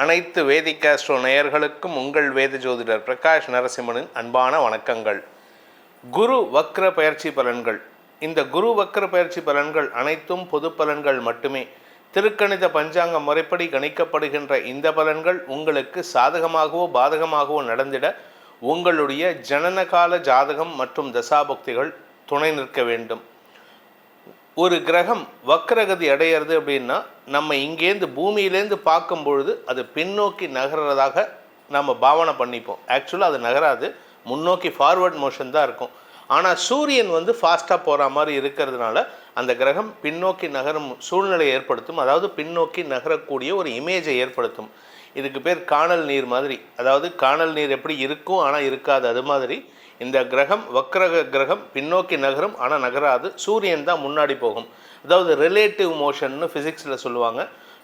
அனைத்து வேதிகாஸ்ட்ரோ நேயர்களுக்கும் உங்கள் வேத ஜோதிடர் பிரகாஷ் நரசிம்மனின் அன்பான வணக்கங்கள். குரு வக்ர பயிற்சி பலன்கள். இந்த குரு வக்ர பயிற்சி பலன்கள் அனைத்தும் பொது பலன்கள் மட்டுமே. திருக்கணித பஞ்சாங்க முறைப்படி கணிக்கப்படுகின்ற இந்த பலன்கள் உங்களுக்கு சாதகமாகவோ பாதகமாகவோ நடந்திட உங்களுடைய ஜனனகால ஜாதகம் மற்றும் தசாபக்திகள் துணை நிற்க வேண்டும். ஒரு கிரகம் வக்ரகதி அடையிறது அப்படின்னா நம்ம இங்கேருந்து பூமியிலேருந்து பார்க்கும் பொழுது அது பின்னோக்கி நகர்றதாக நம்ம பாவனை பண்ணிப்போம். ஆக்சுவலாக அது நகராது. முன்னோக்கி ஃபார்வர்ட் மோஷன் தான் இருக்கும். ஆனால் சூரியன் வந்து ஃபாஸ்ட்டாக போகிற மாதிரி இருக்கிறதுனால அந்த கிரகம் பின்னோக்கி நகரும் சூழ்நிலையை ஏற்படுத்தும். அதாவது பின்னோக்கி நகரக்கூடிய ஒரு இமேஜை ஏற்படுத்தும். இதுக்கு பேர் காணல் நீர் மாதிரி. அதாவது காணல் நீர் எப்படி இருக்கும் ஆனால் இருக்காது. அது மாதிரி இந்த கிரகம் வக்ரக கிரகம் பின்னோக்கி நகரும் ஆனால் நகராது. சூரியன் தான் முன்னாடி போகும். அதாவது ரிலேட்டிவ் மோஷன்னு ஃபிசிக்ஸில் சொல்லுவாங்க.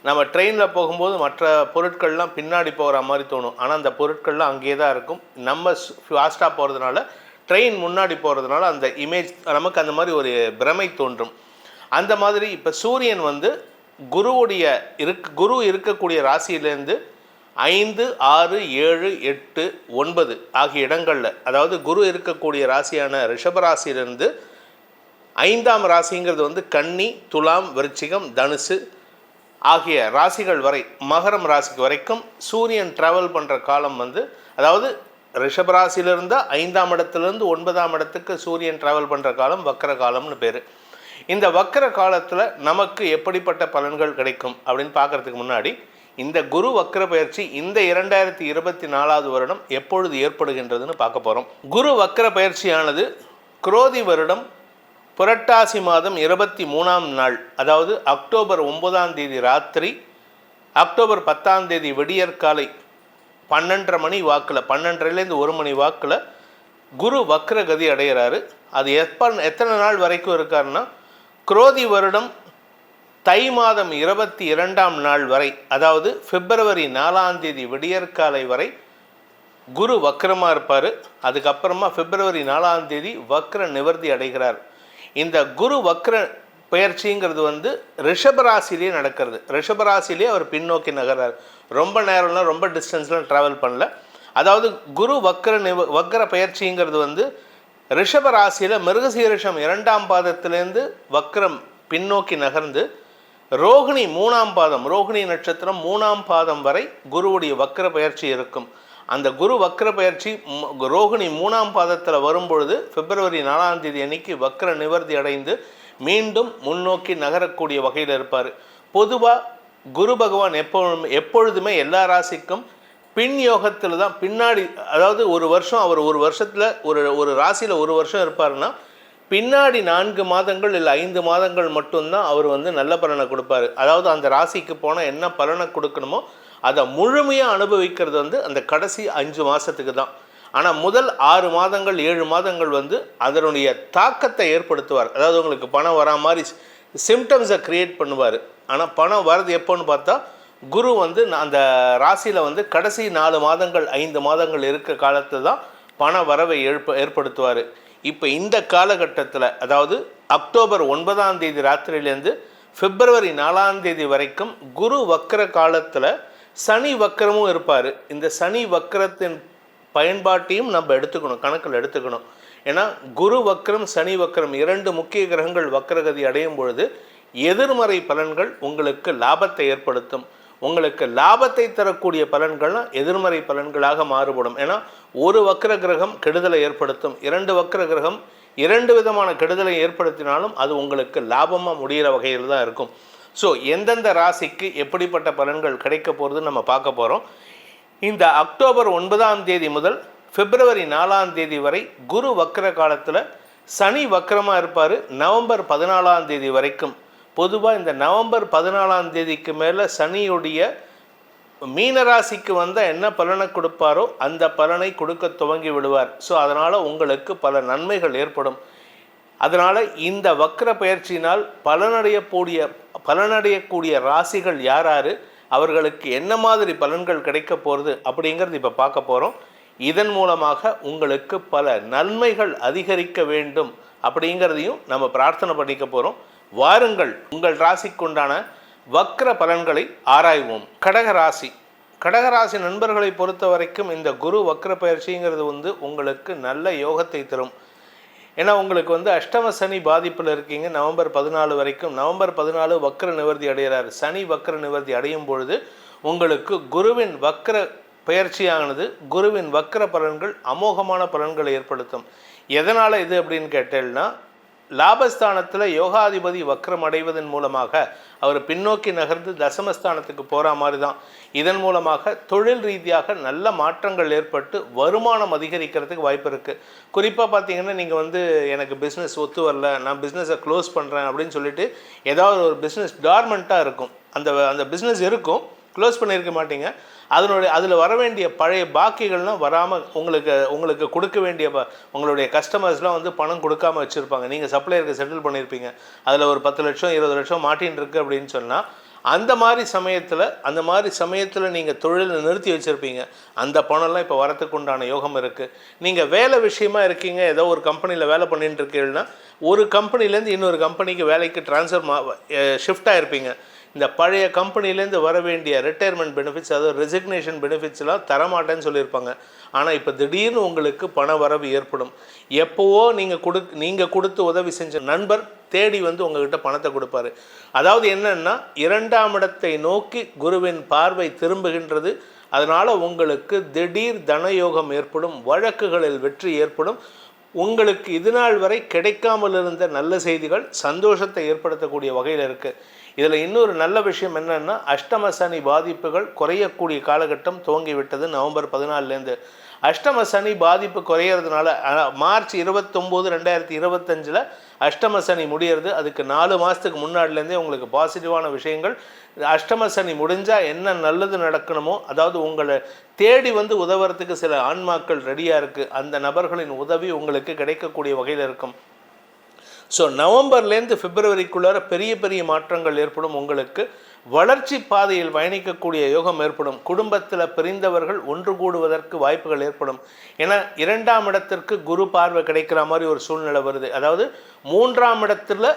நம்ம ட்ரெயினில் போகும்போது மற்ற பொருட்கள்லாம் பின்னாடி போகிற மாதிரி தோணும். ஆனால் அந்த பொருட்கள்லாம் அங்கேயே தான் இருக்கும். நம்ம ஃபாஸ்ட்டாக போகிறதுனால ட்ரெயின் முன்னாடி போகிறதுனால அந்த இமேஜ் நமக்கு அந்த மாதிரி ஒரு பிரமை தோன்றும். அந்த மாதிரி இப்போ சூரியன் வந்து குருவுடைய இருக் குரு இருக்கக்கூடிய ராசியிலேருந்து ஐந்து ஆறு ஏழு எட்டு ஒன்பது ஆகிய இடங்களில் அதாவது குரு இருக்கக்கூடிய ராசியான ரிஷபராசியிலிருந்து ஐந்தாம் ராசிங்கிறது வந்து கன்னி துலாம் விருச்சிகம் தனுசு ஆகிய ராசிகள் வரை மகரம் ராசிக்கு வரைக்கும் சூரியன் ட்ராவல் பண்ணுற காலம் வந்து அதாவது ரிஷபராசியிலிருந்து ஐந்தாம் இடத்துலேருந்து ஒன்பதாம் இடத்துக்கு சூரியன் ட்ராவல் பண்ணுற காலம் வக்கர காலம்னு பேர். இந்த வக்கர காலத்தில் நமக்கு எப்படிப்பட்ட பலன்கள் கிடைக்கும் அப்படின்னு பார்க்குறதுக்கு முன்னாடி இந்த குரு வக்ர பயிற்சி இந்த இரண்டாயிரத்தி இருபத்தி நாலாவது வருடம் எப்பொழுது ஏற்படுகின்றதுன்னு பார்க்க போகிறோம் குரு வக்ர பயிற்சியானது குரோதி வருடம் புரட்டாசி மாதம் இருபத்தி மூணாம் நாள் அதாவது அக்டோபர் ஒன்பதாம் தேதி ராத்திரி அக்டோபர் பத்தாம் தேதி விடியற்காலை பன்னெண்டரை மணி வாக்கில் பன்னெண்டரைலேருந்து ஒரு மணி வாக்கில் குரு வக்ரகதி அடைகிறாரு அது எப்ப எத்தனை நாள் வரைக்கும் இருக்காருன்னா குரோதி வருடம் தை மாதம் இருபத்தி இரண்டாம் நாள் வரை அதாவது பிப்ரவரி நாலாம் தேதி விடியற்காலை வரை குரு வக்கரமாக இருப்பார். அதுக்கப்புறமா பிப்ரவரி நாலாம் தேதி வக்ர நிவர்த்தி அடைகிறார். இந்த குரு வக்ர பயிற்சிங்கிறது வந்து ரிஷபராசிலேயே நடக்கிறது. ரிஷபராசிலேயே அவர் பின்னோக்கி நகர்றார். ரொம்ப நேரம்லாம் ரொம்ப டிஸ்டன்ஸ்லாம் ட்ராவல் பண்ணல. அதாவது குரு வக்ர நிவ வக்ர பயிற்சிங்கிறது வந்து ரிஷபராசியில் மிருகசீரிஷம் இரண்டாம் பாதத்திலேருந்து வக்ரம் பின்னோக்கி நகர்ந்து ரோகிணி மூணாம் பாதம் ரோகிணி நட்சத்திரம் மூணாம் பாதம் வரை குருவுடைய வக்கர பயிற்சி இருக்கும். அந்த குரு வக்கர பயிற்சி ரோகிணி மூணாம் பாதத்தில் வரும்பொழுது பிப்ரவரி நாலாம் தேதி அன்னைக்கு வக்கர நிவர்த்தி அடைந்து மீண்டும் முன்னோக்கி நகரக்கூடிய வகையில் இருப்பார். பொதுவாக குரு பகவான் எப்போ எப்பொழுதுமே எல்லா ராசிக்கும் பின் யோகத்தில் தான் பின்னாடி அதாவது ஒரு வருஷம் அவர் ஒரு வருஷத்தில் ஒரு ஒரு ராசியில் ஒரு வருஷம் இருப்பாருன்னா பின்னாடி நான்கு மாதங்கள் இல்லை ஐந்து மாதங்கள் மட்டும்தான் அவர் வந்து நல்ல பலனை கொடுப்பாரு. அதாவது அந்த ராசிக்கு போனால் என்ன பலனை கொடுக்கணுமோ அதை முழுமையாக அனுபவிக்கிறது வந்து அந்த கடைசி அஞ்சு மாதத்துக்கு தான். ஆனால் முதல் ஆறு மாதங்கள் ஏழு மாதங்கள் வந்து அதனுடைய தாக்கத்தை ஏற்படுத்துவார். அதாவது உங்களுக்கு பணம் வரா மாதிரி சிம்டம்ஸை க்ரியேட் பண்ணுவார். ஆனால் பணம் வர்றது எப்போன்னு பார்த்தா குரு வந்து அந்த ராசியில் வந்து கடைசி நாலு மாதங்கள் ஐந்து மாதங்கள் இருக்க காலத்தில் தான் பண வரவை ஏற்ப ஏற்படுத்துவார். இப்போ இந்த காலகட்டத்தில் அதாவது அக்டோபர் ஒன்பதாம் தேதி ராத்திரியிலேருந்து பிப்ரவரி நாலாம் தேதி வரைக்கும் குரு வக்கர காலத்தில் சனி வக்கரமும் இருப்பார். இந்த சனி வக்கரத்தின் பயன்பாட்டையும் நம்ம எடுத்துக்கணும் கணக்கில் எடுத்துக்கணும். ஏன்னா குரு வக்கரம் சனி வக்கரம் இரண்டு முக்கிய கிரகங்கள் வக்கரகதி அடையும் பொழுது எதிர்மறை பலன்கள் உங்களுக்கு லாபத்தை ஏற்படுத்தும். உங்களுக்கு லாபத்தை தரக்கூடிய பலன்கள்லாம் எதிர்மறை பலன்களாக மாறுபடும். ஏன்னா ஒரு வக்கர கிரகம் கெடுதலை ஏற்படுத்தும். இரண்டு வக்கர கிரகம் இரண்டு விதமான கெடுதலை ஏற்படுத்தினாலும் அது உங்களுக்கு லாபமாக முடிகிற வகையில் தான் இருக்கும். ஸோ எந்தெந்த ராசிக்கு எப்படிப்பட்ட பலன்கள் கிடைக்க போகிறது நம்ம பார்க்க போகிறோம் இந்த அக்டோபர் ஒன்பதாம் தேதி முதல் பிப்ரவரி நாலாம் தேதி வரை குரு வக்கர காலத்தில் சனி வக்கரமாக இருப்பார். நவம்பர் பதினாலாம் தேதி வரைக்கும். பொதுவாக இந்த நவம்பர் பதினாலாம் தேதிக்கு மேலே சனியுடைய மீனராசிக்கு வந்தால் என்ன பலனை கொடுப்பாரோ அந்த பலனை கொடுக்க துவங்கி விடுவார். ஸோ அதனால் உங்களுக்கு பல நன்மைகள் ஏற்படும். அதனால் இந்த வக்ர பயிற்சியினால் பலனடையக்கூடிய பலனடையக்கூடிய ராசிகள் யார் யார் அவர்களுக்கு என்ன மாதிரி பலன்கள் கிடைக்க போகிறது அப்படிங்கிறது இப்போ பார்க்க போகிறோம் இதன் மூலமாக உங்களுக்கு பல நன்மைகள் அதிகரிக்க வேண்டும் அப்படிங்கிறதையும் நம்ம பிரார்த்தனை பண்ணிக்க போகிறோம் வாருங்கள் உங்கள் ராசிக்குண்டான வக்ர பலன்களை ஆராய்வோம். கடக ராசி. கடகராசி நண்பர்களை பொறுத்த வரைக்கும் இந்த குரு வக்ர பயிற்சிங்கிறது வந்து உங்களுக்கு நல்ல யோகத்தை தரும். ஏன்னா உங்களுக்கு வந்து அஷ்டம சனி பாதிப்பில் இருக்கீங்க. நவம்பர் பதினாலு வரைக்கும் நவம்பர் பதினாலு வக்ர நிவர்த்தி அடைகிறார். சனி வக்ர நிவர்த்தி அடையும் பொழுது உங்களுக்கு குருவின் வக்ர பயிற்சியானது குருவின் வக்ர பலன்கள் அமோகமான பலன்களை ஏற்படுத்தும். எதனால் இது அப்படின்னு கேட்டேன்னா லாபஸ்தானத்தில் யோகாதிபதி வக்ரம் அடைவதன் மூலமாக அவர் பின்னோக்கி நகர்ந்து தசமஸ்தானத்துக்கு போகிற மாதிரி தான் இதன் மூலமாக தொழில் ரீதியாக நல்ல மாற்றங்கள் ஏற்பட்டு வருமானம் அதிகரிக்கிறதுக்கு வாய்ப்பு இருக்குது குறிப்பாக பார்த்தீங்கன்னா நீங்கள் வந்து எனக்கு பிஸ்னஸ் ஒத்து வரல நான் பிஸ்னஸை க்ளோஸ் பண்ணுறேன் அப்படின்னு சொல்லிட்டு ஏதாவது ஒரு பிஸ்னஸ் டார்மெண்ட்டாக இருக்கும். அந்த அந்த பிஸ்னஸ் இருக்கும். க்ளோஸ் பண்ணியிருக்க மாட்டீங்க. அதனுடைய அதில் வர வேண்டிய பழைய பாக்கிகள்லாம் வராமல் உங்களுக்கு உங்களுக்கு கொடுக்க வேண்டிய ப- உங்களுடைய கஸ்டமர்ஸ்லாம் வந்து பணம் கொடுக்காம வச்சுருப்பாங்க. நீங்கள் சப்ளையருக்கு செட்டில் பண்ணியிருப்பீங்க அதில் ஒரு பத்து லட்சம் இருபது லட்சம் மாட்டின்னு இருக்கு அப்படின்னு சொன்னால் அந்த மாதிரி சமயத்தில் அந்த மாதிரி சமயத்தில் நீங்கள் தொழிலை நிறுத்தி வச்சுருப்பீங்க. அந்த பணம்லாம் இப்போ வரத்துக்கு உண்டான யோகம் இருக்குது நீங்கள் வேலை விஷயமா இருக்கீங்க ஏதோ ஒரு கம்பெனியில் வேலை பண்ணிட்டு இருக்கீங்கன்னா ஒரு கம்பெனிலேருந்து இன்னொரு கம்பெனிக்கு வேலைக்கு ட்ரான்ஸ்ஃபர் மா ஷிஃப்ட் ஆகிருப்பீங்க இந்த பழைய கம்பெனிலேருந்து வர வேண்டிய ரிட்டையர்மெண்ட் பெனிஃபிட்ஸ் அதாவது ரெசிக்னேஷன் பெனிஃபிட்ஸ்லாம் தரமாட்டேன்னு சொல்லியிருப்பாங்க. ஆனால் இப்போ திடீர்னு உங்களுக்கு பண வரவு ஏற்படும். எப்போவோ நீங்கள் கொடு நீங்கள் கொடுத்து உதவி செஞ்ச நண்பர் தேடி வந்து உங்ககிட்ட பணத்தை கொடுப்பாரு. அதாவது என்னன்னா இரண்டாம் இடத்தை நோக்கி குருவின் பார்வை திரும்புகின்றது. அதனால் உங்களுக்கு திடீர் தனயோகம் ஏற்படும் வழக்குகளில் வெற்றி ஏற்படும். உங்களுக்கு இது நாள் வரை கிடைக்காமல் இருந்த நல்ல செய்திகள் சந்தோஷத்தை ஏற்படுத்தக்கூடிய வகையில் இருக்குது இதில் இன்னொரு நல்ல விஷயம் என்னென்னா அஷ்டம சனி பாதிப்புகள் குறையக்கூடிய காலகட்டம் துவங்கிவிட்டது நவம்பர் பதினாலுலேருந்து அஷ்டம சனி பாதிப்பு குறையிறதுனால மார்ச் இருபத்தொம்போது ரெண்டாயிரத்தி இருபத்தஞ்சில் அஷ்டம சனி முடியறது அதுக்கு நாலு மாதத்துக்கு முன்னாடிலேருந்தே உங்களுக்கு பாசிட்டிவான விஷயங்கள். அஷ்டம சனி முடிஞ்சால் என்ன நல்லது நடக்கணுமோ அதாவது உங்களை தேடி வந்து உதவுறதுக்கு சில ஆன்மாக்கள் ரெடியாக இருக்குது அந்த நபர்களின் உதவி உங்களுக்கு கிடைக்கக்கூடிய வகையில் இருக்கும். ஸோ நவம்பர்லேருந்து பிப்ரவரிக்குள்ளார பெரிய பெரிய மாற்றங்கள் ஏற்படும் உங்களுக்கு. வளர்ச்சி பாதையில் பயணிக்கக்கூடிய யோகம் ஏற்படும். குடும்பத்தில் பிரிந்தவர்கள் ஒன்று கூடுவதற்கு வாய்ப்புகள் ஏற்படும். ஏன்னா இரண்டாம் இடத்திற்கு குரு பார்வை கிடைக்கிற மாதிரி ஒரு சூழ்நிலை வருது. அதாவது மூன்றாம் இடத்துல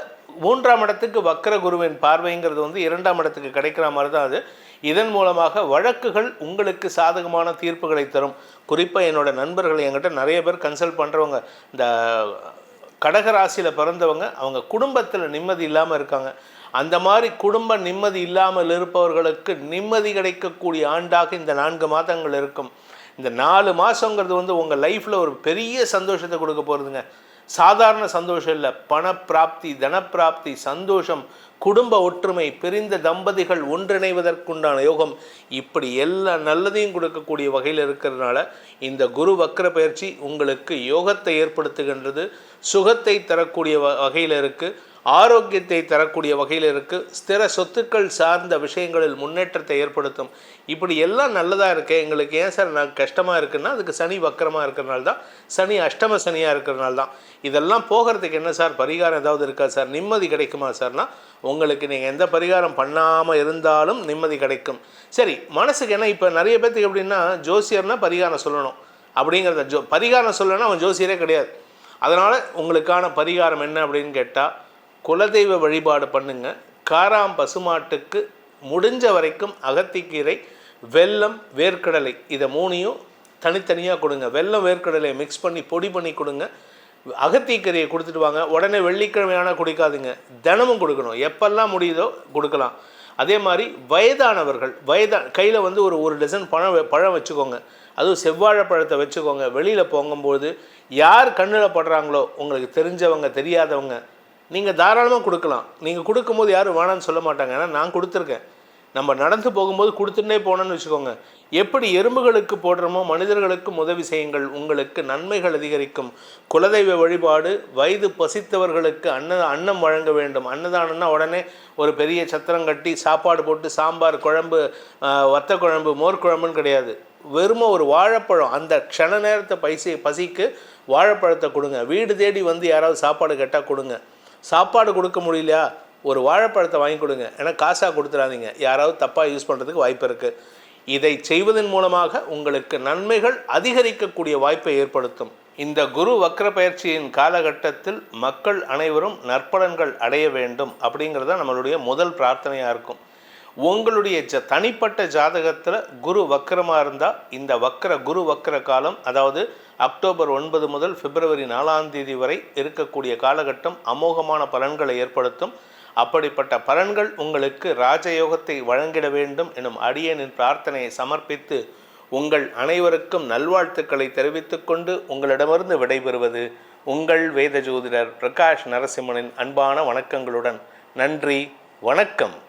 மூன்றாம் இடத்துக்கு வக்கர குருவின் பார்வைங்கிறது வந்து இரண்டாம் இடத்துக்கு கிடைக்கிற மாதிரி தான் அது. இதன் மூலமாக வழக்குகள் உங்களுக்கு சாதகமான தீர்ப்புகளை தரும். குறிப்பாக என்னோட நண்பர்கள் என்கிட்ட நிறைய பேர் கன்சல்ட் பண்ணுறவங்க இந்த கடகராசியில் பிறந்தவங்க அவங்க குடும்பத்தில் நிம்மதி இல்லாமல் இருக்காங்க. அந்த மாதிரி குடும்ப நிம்மதி இல்லாமல் இருப்பவர்களுக்கு நிம்மதி கிடைக்கக்கூடிய ஆண்டாக இந்த நான்கு மாதங்கள் இருக்கும். இந்த நாலு மாதங்கிறது வந்து உங்கள் லைஃப்பில் ஒரு பெரிய சந்தோஷத்தை கொடுக்க போகிறதுங்க சாதாரண சந்தோஷம் இல்லை. பணப்பிராப்தி தனப்பிராப்தி சந்தோஷம் குடும்ப ஒற்றுமை பிரிந்த தம்பதிகள் ஒன்றிணைவதற்குண்டான யோகம். இப்படி எல்லா நல்லதையும் கொடுக்கக்கூடிய வகையில் இருக்கிறதுனால இந்த குரு வக்கர பயிற்சி உங்களுக்கு யோகத்தை ஏற்படுத்துகின்றது. சுகத்தை தரக்கூடிய வ- வகையில் இருக்குது ஆரோக்கியத்தை தரக்கூடிய வகையில் இருக்குது ஸ்திர சொத்துக்கள் சார்ந்த விஷயங்களில் முன்னேற்றத்தை ஏற்படுத்தும். இப்படி எல்லாம் நல்லதாக இருக்கு எங்களுக்கு ஏன் சார் நான் கஷ்டமாக இருக்குன்னா அதுக்கு சனி வக்கரமாக இருக்கிறனால தான் சனி அஷ்டம சனியாக இருக்கிறனால தான். இதெல்லாம் போகிறதுக்கு என்ன சார் பரிகாரம் ஏதாவது இருக்கா சார்? நிம்மதி கிடைக்குமா சார்னா உங்களுக்கு நீங்கள் எந்த பரிகாரம் பண்ணாமல் இருந்தாலும் நிம்மதி கிடைக்கும். சரி மனசுக்கு என்ன இப்போ நிறைய பேர்த்துக்கு எப்படின்னா ஜோசியர்னால் பரிகாரம் சொல்லணும். அப்படிங்கிறத ஜோ பரிகாரம் சொல்லணும்னா அவன் ஜோசியரே கிடையாது. அதனால் உங்களுக்கான பரிகாரம் என்ன அப்படின்னு கேட்டால் குலதெய்வ வழிபாடு பண்ணுங்க. காராம் பசுமாட்டுக்கு முடிஞ்ச வரைக்கும் அகத்திக்கீரை வெல்லம் வேர்க்கடலை இதை மூணையும் தனித்தனியாக கொடுங்க. வெல்லம் வேர்க்கடலையை மிக்ஸ் பண்ணி பொடி பண்ணி கொடுங்க. அகத்திக்கீரையை கொடுத்துட்டு வாங்க. உடனே வெள்ளிக்கிழமையான குடிக்காதுங்க. தினமும் கொடுக்கணும். எப்பெல்லாம் முடியுதோ கொடுக்கலாம். அதே மாதிரி வயதானவர்கள் வயதா கையில் வந்து ஒரு ஒரு டசன் பழம் பழம் வச்சுக்கோங்க. அதுவும் செவ்வாழைப்பழத்தை வச்சுக்கோங்க. வெளியில் போகும்போது யார் கண்ணில் படுறாங்களோ உங்களுக்கு தெரிஞ்சவங்க தெரியாதவங்க நீங்கள் தாராளமாக கொடுக்கலாம். நீங்கள் கொடுக்கும்போது யாரும் வேணாம்னு சொல்ல மாட்டாங்க. ஏன்னா நான் கொடுத்துருக்கேன். நம்ம நடந்து போகும்போது கொடுத்துட்டே போனோன்னு வச்சுக்கோங்க. எப்படி எறும்புகளுக்கு போடுறோமோ மனிதர்களுக்கும் உதவி செய்யுங்கள். உங்களுக்கு நன்மைகள் அதிகரிக்கும். குலதெய்வ வழிபாடு வயது பசித்தவர்களுக்கு அன்ன அன்னம் வழங்க வேண்டும். அன்னதானம்னா உடனே ஒரு பெரிய சத்திரம் கட்டி சாப்பாடு போட்டு சாம்பார் குழம்பு வத்த குழம்பு மோர் குழம்புன்னு கிடையாது. வெறும ஒரு வாழைப்பழம். அந்த க்ஷண நேரத்தை பைசி பசிக்கு வாழைப்பழத்தை கொடுங்க. வீடு தேடி வந்து யாராவது சாப்பாடு கேட்டால் கொடுங்க. சாப்பாடு கொடுக்க முடியலையா? ஒரு வாழைப்பழத்தை வாங்கி கொடுங்க. ஏன்னா காசாக கொடுத்துடாதீங்க. யாராவது தப்பாக யூஸ் பண்ணுறதுக்கு வாய்ப்பு இருக்குது இதை செய்வதன் மூலமாக உங்களுக்கு நன்மைகள் அதிகரிக்கக்கூடிய வாய்ப்பை ஏற்படுத்தும். இந்த குரு வக்ர பயிற்சியின் காலகட்டத்தில் மக்கள் அனைவரும் நற்பலன்கள் அடைய வேண்டும் அப்படிங்கிறது தான் நம்மளுடைய முதல் பிரார்த்தனையாக இருக்கும். உங்களுடைய ஜ தனிப்பட்ட ஜாதகத்தில் குரு வக்கரமாக இருந்தால் இந்த வக்கர குரு வக்கர காலம் அதாவது அக்டோபர் ஒன்பது முதல் பிப்ரவரி நாலாம் தேதி வரை இருக்கக்கூடிய காலகட்டம் அமோகமான பலன்களை ஏற்படுத்தும். அப்படிப்பட்ட பலன்கள் உங்களுக்கு ராஜயோகத்தை வழங்கிட வேண்டும் எனும் அடியனின் பிரார்த்தனையை சமர்ப்பித்து உங்கள் அனைவருக்கும் நல்வாழ்த்துக்களை தெரிவித்துக்கொண்டு உங்களிடமிருந்து விடைபெறுவது உங்கள் வேத ஜோதிடர் பிரகாஷ் நரசிம்மனின் அன்பான வணக்கங்களுடன். நன்றி வணக்கம்.